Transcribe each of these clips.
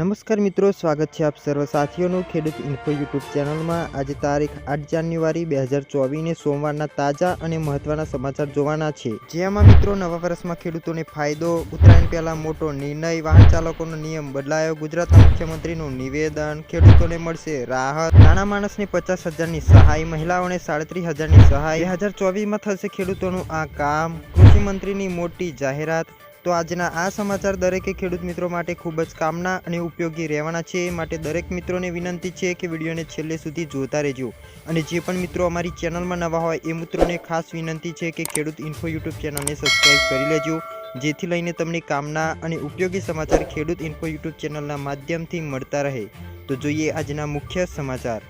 નમસ્કાર મિત્રો, સ્વાગત છે આપ સર્વ સાથીઓનું ખેડૂત ઇન્ફો યુટ્યુબ ચેનલમાં. આજે તારીખ આઠ જાન્યુઆરી બે હજાર ચોવીસને સોમવારના તાજા અને મહત્વના સમાચાર જોવાના છે. જેમાં મિત્રો, નવા વર્ષમાં ખેડૂતોને ફાયદો, ઉત્તરાયણ પહેલા મોટો નિર્ણય, વાહન ચાલકોનો નિયમ બદલાયો, ગુજરાતના મુખ્યમંત્રીનું નિવેદન ખેડૂતોને મળશે રાહત. નાના માણસને પચાસ હજારની સહાય, મહિલાઓને સાડત્રીસ હજારની સહાય. બે હજાર ચોવીસમાં થશે ખેડૂતોનું આ કામ. કૃષિ મંત્રીની મોટી જાહેરાત. તો આજના આ સમાચાર દરેકે ખેડૂત મિત્રો માટે ખૂબ જ કામના અને ઉપયોગી રહેવાના છે. માટે દરેક મિત્રોને વિનંતી છે કે વિડીયોને છેલ્લે સુધી જોતા રહેજો. અને જે પણ મિત્રો અમારી ચેનલમાં નવા હોય એ મિત્રોને ખાસ વિનંતી છે કે ખેડૂત ઇન્ફો યુટ્યુબ ચેનલને સબસ્ક્રાઈબ કરી લેજો. જેથી લઈને તમને કામના અને ઉપયોગી સમાચાર ખેડૂત ઇન્ફો યુટ્યુબ ચેનલના માધ્યમથી મળતા રહે. તો જોઈએ આજના મુખ્ય સમાચાર.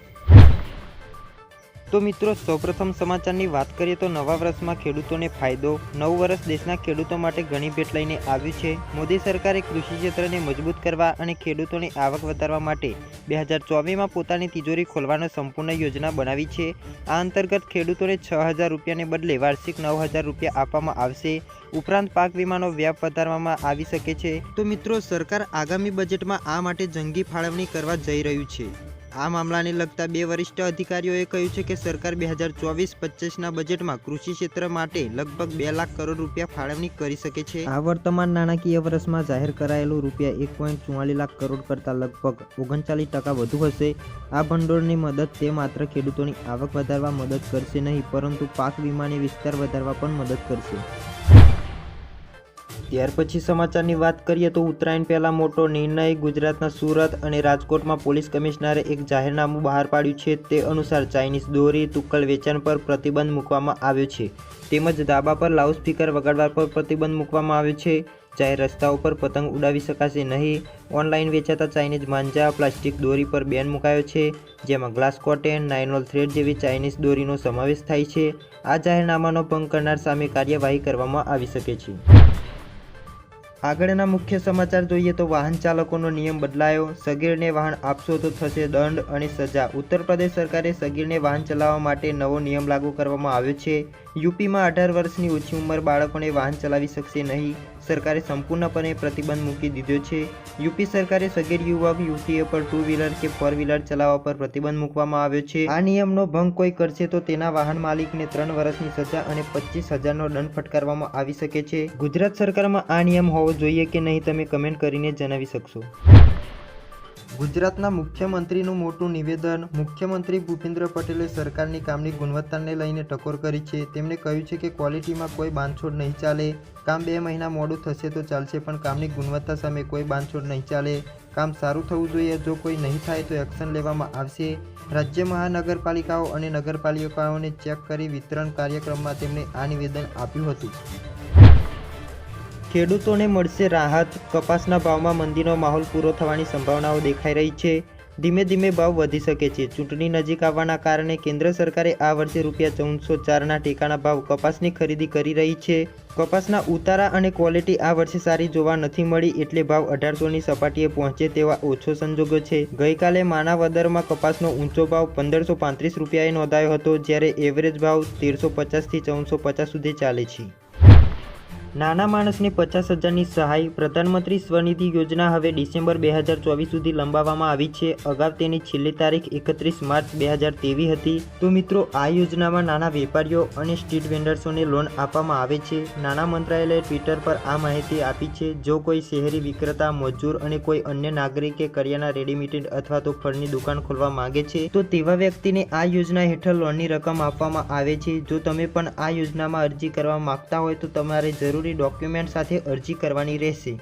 તો મિત્રો, સૌપ્રથમ સમાચારની વાત કરીએ તો નવા વર્ષમાં ખેડૂતોને ફાયદો. નવ વર્ષ દેશના ખેડૂતો માટે ઘણી ભેટ લઈને આવ્યું છે. મોદી સરકારે કૃષિ ક્ષેત્રને મજબૂત કરવા અને ખેડૂતોની આવક વધારવા માટે બે હજાર ચોવીસમાં પોતાની તિજોરી ખોલવાનો સંપૂર્ણ યોજના બનાવી છે. આ અંતર્ગત ખેડૂતોને છ હજાર રૂપિયાને બદલે વાર્ષિક નવ હજાર રૂપિયા આપવામાં આવશે. ઉપરાંત પાક વીમાનો વ્યાપ વધારવામાં આવી શકે છે. તો મિત્રો, સરકાર આગામી બજેટમાં આ માટે જંગી ફાળવણી કરવા જઈ રહ્યું છે. આ મામલાને લગતા બે વરિષ્ઠ અધિકારીઓએ કહ્યું છે કે સરકાર બે હજાર ચોવીસ પચીસના બજેટમાં કૃષિ ક્ષેત્ર માટે લગભગ બે લાખ કરોડ રૂપિયા ફાળવણી કરી શકે છે. આ વર્તમાન નાણાકીય વર્ષમાં જાહેર કરાયેલું રૂપિયા એક પોઈન્ટ ચુમ્માલીસ લાખ કરોડ કરતાં લગભગ ઓગણચાલીસ ટકા વધુ હશે. આ ભંડોળની મદદ તે માત્ર ખેડૂતોની આવક વધારવા મદદ કરશે નહીં, પરંતુ પાક વીમાની વિસ્તાર વધારવા પણ મદદ કરશે. ત્યાર પછી સમાચારની વાત કરીએ તો ઉત્તરાયણ પહેલા મોટો નિર્ણય ગુજરાતના સુરત અને રાજકોટમાં પોલીસ કમિશનરે એક જાહેરનામું બહાર પાડ્યું છે. તે અનુસાર ચાઇનીઝ દોરી, તુક્કલ વેચાણ પર પ્રતિબંધ મૂકવામાં આવ્યો છે. તેમજ ધાબા પર લાઉડસ્પીકર વગાડવા પર પ્રતિબંધ મૂકવામાં આવ્યો છે. જાહેર રસ્તાઓ પર પતંગ ઉડાવી શકાશે નહીં. ઓનલાઈન વેચાતા ચાઇનીઝ માંજા, પ્લાસ્ટિક દોરી પર બેન મુકાયો છે. જેમાં ગ્લાસ કોટેન નાઇનોલ થ્રેડ જેવી ચાઇનીઝ દોરીનો સમાવેશ થાય છે. આ જાહેરનામાનો ભંગ કરનાર સામે કાર્યવાહી કરવામાં આવી શકે છે. આગળના મુખ્ય સમાચાર જોઈએ તો વાહન ચાલકોનો નિયમ બદલાયો. સગીરને વાહન આપશો તો થશે દંડ અને સજા. ઉત્તર પ્રદેશ સરકારે સગીરને વાહન ચલાવવા માટે નવો નિયમ લાગુ કરવામાં આવ્યો છે. યુપીમાં અઢાર વર્ષની ઓછી ઉંમર બાળકોને વાહન ચલાવી શકશે નહીં. સરકારે સંપૂર્ણપણે પ્રતિબંધ મૂકી દીધો છે. યુપી સરકારે સગીર યુવક યુવતીઓ પર ટુ વ્હીલર કે ફોર વ્હીલર ચલાવવા પર પ્રતિબંધ મૂકવામાં આવ્યો છે. આ નિયમનો ભંગ કોઈ કરશે તો તેના વાહન માલિકને ત્રણ વર્ષની સજા અને પચીસ હજારનો દંડ ફટકારવામાં આવી શકે છે. ગુજરાત સરકારમાં આ નિયમ હોવો જોઈએ કે નહીં તમે કમેન્ટ કરીને જણાવી શકશો? ગુજરાતના મુખ્યમંત્રીનું મોટું નિવેદન, મુખ્યમંત્રી ભૂપેન્દ્ર પટેલે સરકારની કામની ગુણવત્તાને લઈને ટકોર કરી છે. તેમણે કહ્યું છે કે ક્વોલિટીમાં કોઈ બાંધછોડ નહીં ચાલે. કામ બે મહિના મોડું થશે તો ચાલશે, પણ કામની ગુણવત્તા સામે કોઈ બાંધછોડ નહીં ચાલે. કામ સારું થવું જોઈએ, જો કોઈ નહીં થાય તો એક્શન લેવામાં આવશે. રાજ્ય મહાનગરપાલિકાઓ અને નગરપાલિકાઓને ચેક કરી વિતરણ કાર્યક્રમમાં તેમણે આ નિવેદન આપ્યું હતું. ખેડૂતોને મળશે રાહત. કપાસના ભાવમાં મંદીનો માહોલ પૂરો થવાની સંભાવનાઓ દેખાઈ રહી છે. ધીમે ધીમે ભાવ વધી શકે છે. ચૂંટણી નજીક આવવાના કારણે કેન્દ્ર સરકારે આ વર્ષે રૂપિયા ચૌદસો ચારના ટેકાના ભાવ કપાસની ખરીદી કરી રહી છે. કપાસના ઉતારા અને ક્વોલિટી આ વર્ષે સારી જોવા નથી મળી એટલે ભાવ અઢારસોની સપાટીએ પહોંચે તેવા ઓછો સંજોગો છે. ગઈકાલે માનાવદરમાં કપાસનો ઊંચો ભાવ પંદરસો પાંત્રીસ રૂપિયાએ નોંધાયો હતો, જ્યારે એવરેજ ભાવ તેરસો પચાસથી ચૌદસો પચાસ સુધી ચાલે છે. નાના માણસને પચાસ હજારની સહાય પ્રધાનમંત્રી સ્વનિધિ યોજના હવે ડિસેમ્બર બે હજાર ચોવીસ સુધી લંબાવવામાં આવી છે. અગાઉ તેની છેલ્લી તારીખ એકત્રીસ માર્ચ બે હજાર તેવી હતી. તો મિત્રો, આ યોજનામાં નાના વેપારીઓ અને સ્ટ્રીટ વેન્ડર્સોને લોન આપવામાં આવે છે. નાના મંત્રાલયે ટ્વિટર પર આ માહિતી આપી છે. જો કોઈ શહેરી વિક્રેતા, મજૂર અને કોઈ અન્ય નાગરિકે કરિયાના રેડીમેડ અથવા તો ફળની દુકાન ખોલવા માંગે છે, તો તેવા વ્યક્તિને આ યોજના હેઠળ લોનની રકમ આપવામાં આવે છે. જો તમે પણ આ યોજનામાં અરજી કરવા માંગતા હોય તો તમારે જરૂરી ડોક્યુમેન્ટ સાથે અરજી કરવાની રહેશે.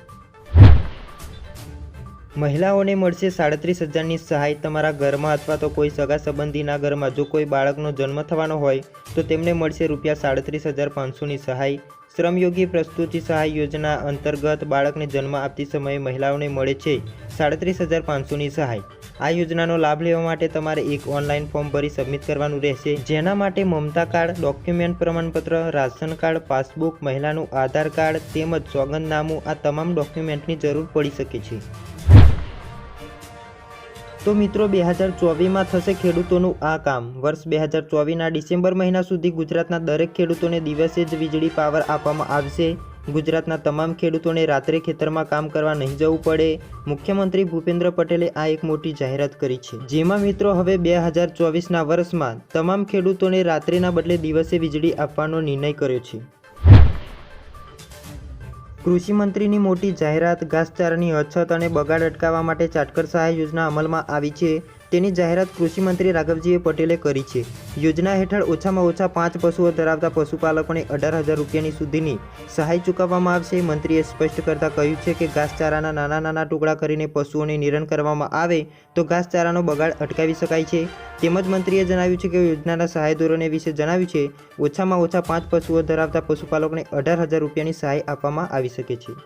મહિલાઓને મળશે સાડત્રીસ હજારની સહાય તમારા ઘરમાં અથવા તો કોઈ સગા સંબંધીના ઘરમાં. જો કોઈ બાળકનો જન્મ થવાનો હોય તો તેમને મળશે રૂપિયા સાડત્રીસ હજાર પાંચસોની સહાય. શ્રમયોગી પ્રસ્તુતિ સહાય યોજના અંતર્ગત બાળકને જન્મ આપતી સમયે મહિલાઓને મળે છે સાડત્રીસ હજાર પાંચસોની સહાય. આ યોજનાનો લાભ લેવા માટે તમારે એક ઓનલાઈન ફોર્મ ભરી સબમિટ કરવાનું રહેશે. જેના માટે મમતા કાર્ડ, ડોક્યુમેન્ટ પ્રમાણપત્ર, રાશન કાર્ડ, પાસબુક, મહિલાનું આધાર કાર્ડ તેમજ સોગંદનામું આ તમામ ડોક્યુમેન્ટની જરૂર પડી શકે છે. તો મિત્રો બે હજાર ચોવીસમાં થશે ખેડૂતોનું આ કામ. વર્ષ બે હજાર ચોવીસના ડિસેમ્બર મહિના સુધી ગુજરાતના દરેક ખેડૂતોને દિવસે જ વીજળી પાવર આપવામાં આવશે. ગુજરાતના તમામ ખેડૂતોને રાત્રે ખેતરમાં કામ કરવા નહીં જવું પડે. મુખ્યમંત્રી ભૂપેન્દ્ર પટેલે આ એક મોટી જાહેરાત કરી છે. જેમાં મિત્રો હવે બે હજાર ચોવીસના વર્ષમાં તમામ ખેડૂતોને રાત્રિના બદલે દિવસે વીજળી આપવાનો નિર્ણય કર્યો છે. કૃષિ મંત્રીની મોટી જાહેરાત, ઘાસચારાની અછત અને બગાડ અટકાવવા માટે ચાટકર સહાય યોજના અમલમાં આવી છે. તેની જાહેરાત કૃષિ મંત્રી રાઘવજીએ પટેલે કરી છે. યોજના હેઠળ ઓછામાં ઓછા પાંચ પશુઓ ધરાવતા પશુપાલકોને અઢાર હજાર રૂપિયાની સુધીની સહાય ચૂકવવામાં આવશે. મંત્રીએ સ્પષ્ટ કરતાં કહ્યું છે કે ઘાસચારાના નાના નાના ટુકડા કરીને પશુઓને નિરણ કરવામાં આવે તો ઘાસચારાનો બગાડ અટકાવી શકાય છે. તેમજ મંત્રીએ જણાવ્યું છે કે યોજનાના સહાય ધોરણે વિશે જણાવ્યું છે, ઓછામાં ઓછા પાંચ પશુઓ ધરાવતા પશુપાલકોને અઢાર હજાર રૂપિયાની સહાય આપવામાં આવી શકે છે.